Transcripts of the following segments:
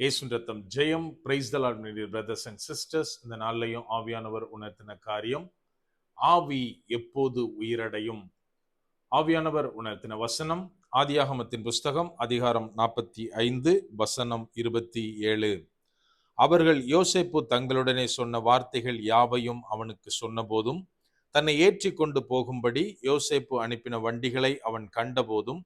ஏசுன் ரத்தம் ஜெயம் praise the lord brothers and sisters இந்த நாள்லையும் ஆவியானவர் உணர்த்தின காரியம் ஆவி எப்போது உயிரடையும்? ஆவியானவர் உணர்த்தின வசனம் ஆதியாகமத்தின் புஸ்தகம் அதிகாரம் நாற்பத்தி ஐந்து வசனம் இருபத்தி ஏழு. அவர்கள் யோசேப்பு தங்களுடனே சொன்ன வார்த்தைகள் யாவையும் அவனுக்கு சொன்னபோதும் தன்னை ஏற்றி கொண்டு போகும்படி யோசேப்பு அனுப்பின வண்டிகளை அவன் கண்டபோதும்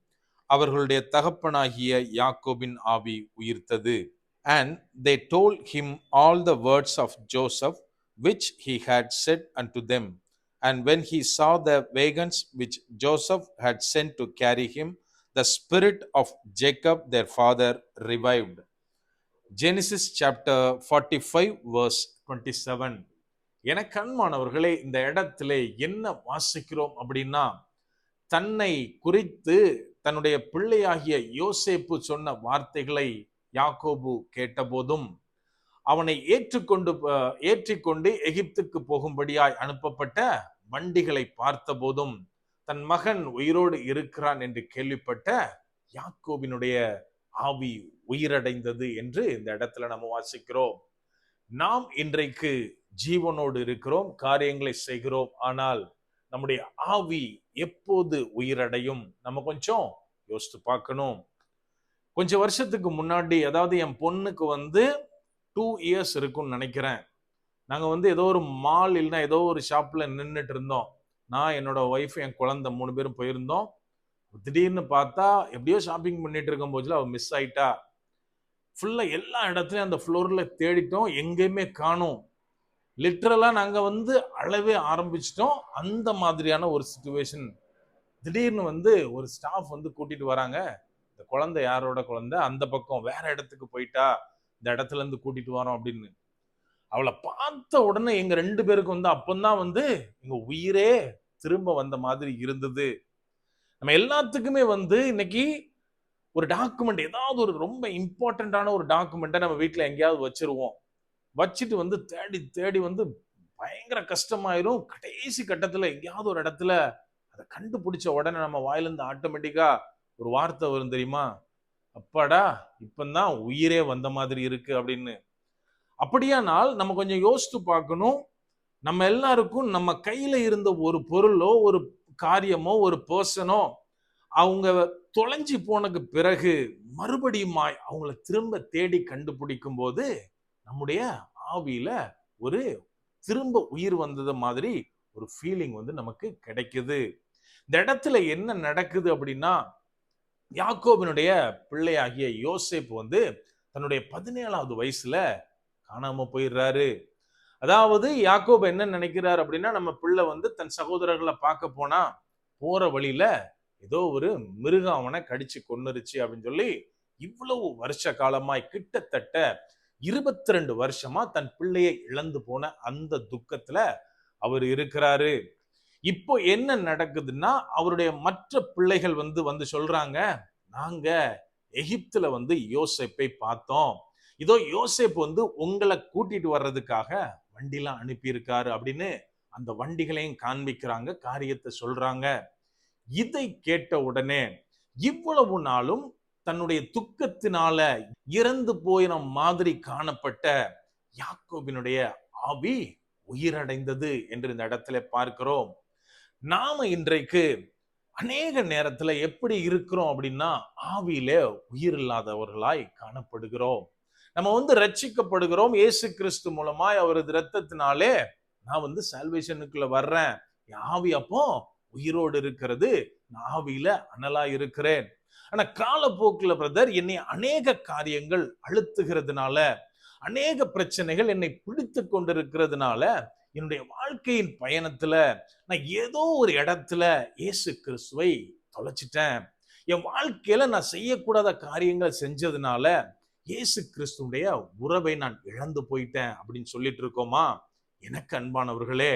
அவர்களுடைய தகப்பனாகிய யாக்கோபின் ஆவி உயிர்த்தது. And they told him all the words of Joseph which he had said unto them. And when he saw the wagons which Joseph had sent to carry him, the spirit of Jacob their father revived. Genesis chapter 45 verse 27. எனக்கு அன்பானவர்களே இந்த இடத்திலே என்ன வாசிக்கிறோம் அப்படின்னா தன்னை குறித்து தன்னுடைய பிள்ளையாகிய யோசேப்பு சொன்ன வார்த்தைகளை யாக்கோபு கேட்டபோதும் அவனை ஏற்றுக்கொண்டு ஏற்றிக்கொண்டு எகிப்துக்கு போகும்படியாய் அனுப்பப்பட்ட வண்டிகளை பார்த்தபோதும் தன் மகன் உயிரோடு இருக்கிறான் என்று கேள்விப்பட்ட யாக்கோபினுடைய ஆவி உயிரடைந்தது என்று இந்த இடத்துல நம்ம வாசிக்கிறோம். நாம் இன்றைக்கு ஜீவனோடு இருக்கிறோம் காரியங்களை செய்கிறோம் ஆனால் நம்முடைய ஆவி எப்போது உயிரடையும் நம்ம கொஞ்சம் யோசித்து பார்க்கணும். கொஞ்சம் வருஷத்துக்கு முன்னாடி அதாவது என் பொண்ணுக்கு வந்து டூ இயர்ஸ் இருக்கும்னு நினைக்கிறேன். நாங்கள் வந்து ஏதோ ஒரு மால் இல்லைன்னா ஏதோ ஒரு ஷாப்பில் நின்றுட்டு இருந்தோம். நான் என்னோட ஒய்ஃப் என் குழந்தை மூணு பேரும் போயிருந்தோம். திடீர்னு பார்த்தா எப்படியோ ஷாப்பிங் பண்ணிட்டு இருக்கும் போதுல அவள் மிஸ் ஆயிட்டா. ஃபுல்லாக எல்லா இடத்துலையும் அந்த ஃப்ளோரில் தேடிட்டோம். எங்கேயுமே காணும். லிட்ரலாக நாங்கள் வந்து அளவே ஆரம்பிச்சிட்டோம். அந்த மாதிரியான ஒரு சுச்சுவேஷன் திடீர்னு வந்து ஒரு ஸ்டாஃப் வந்து கூட்டிகிட்டு வராங்க. இந்த குழந்தை யாரோட குழந்தை? அந்த பக்கம். வேற இடத்துக்கு போயிட்டா இந்த இடத்துல இருந்து கூட்டிட்டு வரோம் அப்படின்னு. அவளை பார்த்த உடனே எங்க ரெண்டு பேருக்கு வந்து அப்பந்தான் வந்து எங்க உயிரே திரும்ப வந்த மாதிரி இருந்தது. நம்ம எல்லாத்துக்குமே வந்து இன்னைக்கு ஒரு டாக்குமெண்ட் ஏதாவது ஒரு ரொம்ப இம்பார்ட்டண்ட்டான ஒரு டாக்குமெண்ட்டை நம்ம வீட்டில் எங்கேயாவது வச்சிருவோம். வச்சுட்டு வந்து தேடி தேடி வந்து பயங்கர கஷ்டமாயிரும். கடைசி கட்டத்தில் எங்கேயாவது ஒரு இடத்துல அதை கண்டுபிடிச்ச உடனே நம்ம வாயிலிருந்து ஆட்டோமேட்டிக்காக ஒரு வார்த்தை வரும் தெரியுமா? அப்பாடா இப்பந்தான் உயிரே வந்த மாதிரி இருக்கு அப்படின்னு. அப்படியானால் நம்ம கொஞ்சம் யோசித்து பார்க்கணும். நம்ம எல்லாருக்கும் நம்ம கையில இருந்த ஒரு பொருளோ ஒரு காரியமோ ஒரு பர்சனோ அவங்க தொலைஞ்சு போனதுக்கு பிறகு மறுபடியுமாய் அவங்கள திரும்ப தேடி கண்டுபிடிக்கும் போது நம்முடைய ஆவியில ஒரு திரும்ப உயிர் வந்தது மாதிரி ஒரு ஃபீலிங் வந்து நமக்கு கிடைக்குது. இந்த இடத்துல என்ன நடக்குது அப்படின்னா யாக்கோபினுடைய பிள்ளையாகிய யோசேப் வந்து தன்னுடைய பதினேழாவது வயசுல காணாம போயிடுறாரு. அதாவது யாக்கோப் என்ன நினைக்கிறார் அப்படின்னா நம்ம பிள்ளை வந்து தன் சகோதரர்களை பார்க்க போனா போற வழியில ஏதோ ஒரு மிருகம் அவனை கடிச்சு கொன்னுருச்சு அப்படின்னு சொல்லி இவ்வளவு வருஷ காலமாய் கிட்டத்தட்ட இருபத்தி ரெண்டு வருஷமா தன் பிள்ளையை இழந்து போன அந்த துக்கத்துல அவர் இருக்கிறாரு. இப்போ என்ன நடக்குதுன்னா அவருடைய மற்ற பிள்ளைகள் வந்து வந்து சொல்றாங்க நாங்க எகிப்துல வந்து யோசேப்பை பார்த்தோம். இதோ யோசேப் வந்து உங்களை கூட்டிட்டு வர்றதுக்காக வண்டிலாம் அனுப்பியிருக்காரு அப்படின்னு அந்த வண்டிகளையும் காண்பிக்கிறாங்க காரியத்தை சொல்றாங்க. இதை கேட்ட உடனே இவ்வளவு நாளும் தன்னுடைய துக்கத்தினால இறந்து போயின மாதிரி காணப்பட்ட யாக்கோபினுடைய ஆவி உயிரடைந்தது என்று இந்த இடத்துல பார்க்கிறோம். நாம இன்றைக்கு அநேக நேரத்துல எப்படி இருக்கிறோம் அப்படின்னா ஆவியில உயிர் இல்லாதவர்களாய் காணப்படுகிறோம். நம்ம வந்து ரட்சிக்கப்படுகிறோம் இயேசு கிறிஸ்து மூலமாய் அவரது ரத்தத்தினாலே நான் வந்து சால்வேஷனுக்குள்ள வர்றேன். ஆவி அப்போ உயிரோடு இருக்கிறது. நான் ஆவியில அனலா இருக்கிறேன். ஆனா காலப்போக்கில் பிரதர் என்னை அநேக காரியங்கள் அழுத்துகிறதுனால அநேக பிரச்சனைகள் என்னை பிடித்து கொண்டிருக்கிறதுனால என்னுடைய வாழ்க்கையின் பயணத்துல நான் ஏதோ ஒரு இடத்துல இயேசு கிறிஸ்துவை தொலைச்சிட்டேன். என் வாழ்க்கையில நான் செய்யக்கூடாத காரியங்கள் செஞ்சதுனால இயேசு கிறிஸ்துடைய உறவை நான் இழந்து போயிட்டேன் அப்படின்னு சொல்லிட்டு இருக்கோமா? எனக்கு அன்பானவர்களே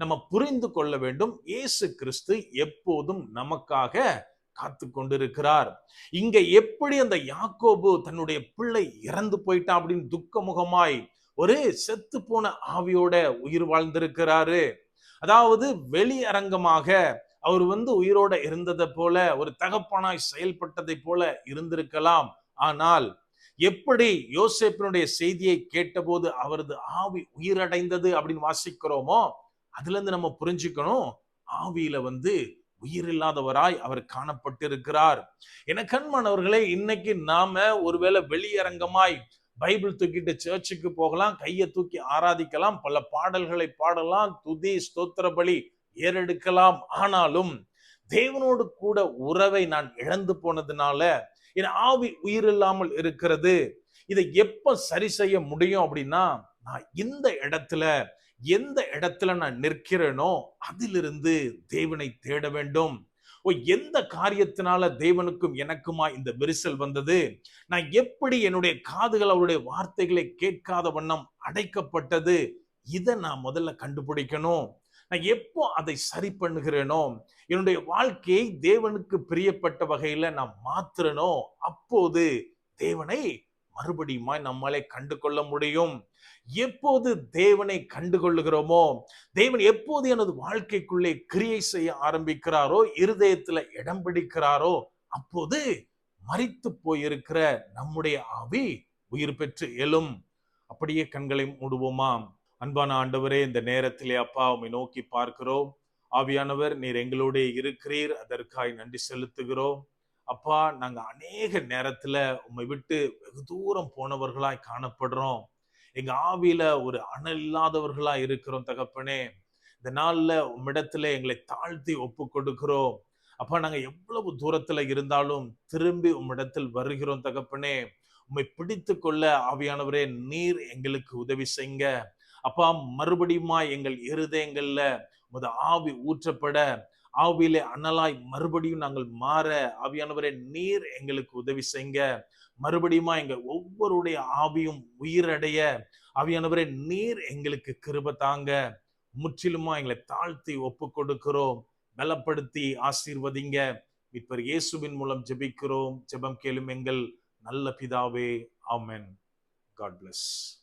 நம்ம புரிந்து கொள்ள வேண்டும் இயேசு கிறிஸ்து எப்போதும் நமக்காக காத்து கொண்டிருக்கிறார் இங்க எப்படி அந்த யாக்கோபு தன்னுடைய பிள்ளை இறந்து போயிட்டான் அப்படின்னு துக்கமுகமாய் ஒரு செத்து போன ஆவியோட உயிர் வாழ்ந்திருக்கிறாரு. அதாவது வெளியரங்கமாக அவர் வந்து உயிரோட இருந்ததை போல ஒரு தகப்பனாய் செயல்பட்டதை போல இருந்திருக்கலாம். ஆனால் எப்படி யோசேப்பினுடைய செய்தியை கேட்டபோது அவரது ஆவி உயிரடைந்தது அப்படின்னு வாசிக்கிறோமோ அதுல இருந்து நம்ம புரிஞ்சுக்கணும் ஆவியில வந்து உயிர் இல்லாதவராய் அவர் காணப்பட்டிருக்கிறார். என கண்மானவர்களே இன்னைக்கு நாம ஒருவேளை வெளியரங்கமாய் பைபிள் தூக்கிட்டு சர்ச்சுக்கு போகலாம் கையை தூக்கி ஆராதிக்கலாம் பல பாடல்களை பாடலாம் துதி ஸ்தோத்திர பலி ஏறெடுக்கலாம். ஆனாலும் தேவனோடு கூட உறவை நான் இழந்து போனதுனால என் ஆவி உயிரில்லாமல் இருக்கிறது. இதை எப்ப சரி செய்ய முடியும் அப்படின்னா நான் இந்த இடத்துல எந்த இடத்துல நான் நிற்கிறேனோ அதிலிருந்து தேவனை தேட வேண்டும். ஓ எந்த காரியத்தினால தேவனுக்கும் எனக்குமா இந்த விரிசல் வந்தது? நான் எப்படி என்னுடைய காதுகள் அவருடைய வார்த்தைகளை கேட்காத வண்ணம் அடைக்கப்பட்டது? இதை நான் முதல்ல கண்டுபிடிக்கணும். நான் எப்போ அதை சரி பண்ணுகிறேனோ? என்னுடைய வாழ்க்கையை தேவனுக்கு பிரியப்பட்ட வகையில நான் மாத்துறனோ அப்போது தேவனை மறுபடியுமாய் நம்மளை கண்டு கொள்ள முடியும். எப்போது தேவனை கண்டுகொள்ளுகிறோமோ தேவன் எப்போது எனது வாழ்க்கைக்குள்ளே கிரியை செய்ய ஆரம்பிக்கிறாரோ இருதயத்துல இடம் பிடிக்கிறாரோ அப்போது மறித்து போயிருக்கிற நம்முடைய ஆவி உயிர் பெற்று எழும். அப்படியே கண்களை மூடுவோமா? அன்பான ஆண்டவரே இந்த நேரத்திலே அப்பா உம்மை நோக்கி பார்க்கிறோம். ஆவியானவர் நீர் எங்களோட இருக்கிறீர். அதற்காய் நன்றி செலுத்துகிறோம். அப்பா நாங்கள் அநேக நேரத்தில் உம்மை விட்டு வெகு தூரம் போனவர்களாய் காணப்படுறோம். எங்க ஆவியில ஒரு அனல் இல்லாதவர்களா இருக்கிறோம் தகப்பனே. இந்த நாள்ல உம்மிடத்துல எங்களை தாழ்த்தி ஒப்பு கொடுக்கிறோம். அப்பா நாங்க எவ்வளவு தூரத்துல இருந்தாலும் திரும்பி உம்மிடத்தில் வருகிறோம் தகப்பனே. உம்மை பிடித்து கொள்ள ஆவியானவரே நீர் எங்களுக்கு உதவி செய்யுங்க அப்பா மறுபடியுமா எங்கள் இருதயங்கள்ல உமது ஆவி ஊற்றப்பட ஆவியிலே அனலாய் மறுபடியும் நாங்கள் மாற ஆவியானவரே நீர் எங்களுக்கு உதவி செய்யுங்க மறுபடியுமா எங்க ஒவ்வொருடைய ஆவியும் உயிரடைய. ஆவியானவரே நீர் எங்களுக்கு கிருப தாங்க. முற்றிலுமா எங்களை தாழ்த்தி ஒப்பு கொடுக்கிறோம் பலப்படுத்தி ஆசீர்வதிங்க. இப்போ இயேசுவின் மூலம் ஜெபிக்கிறோம். ஜெபம் கேளும் எங்கள் நல்ல பிதாவே. ஆமென். God plus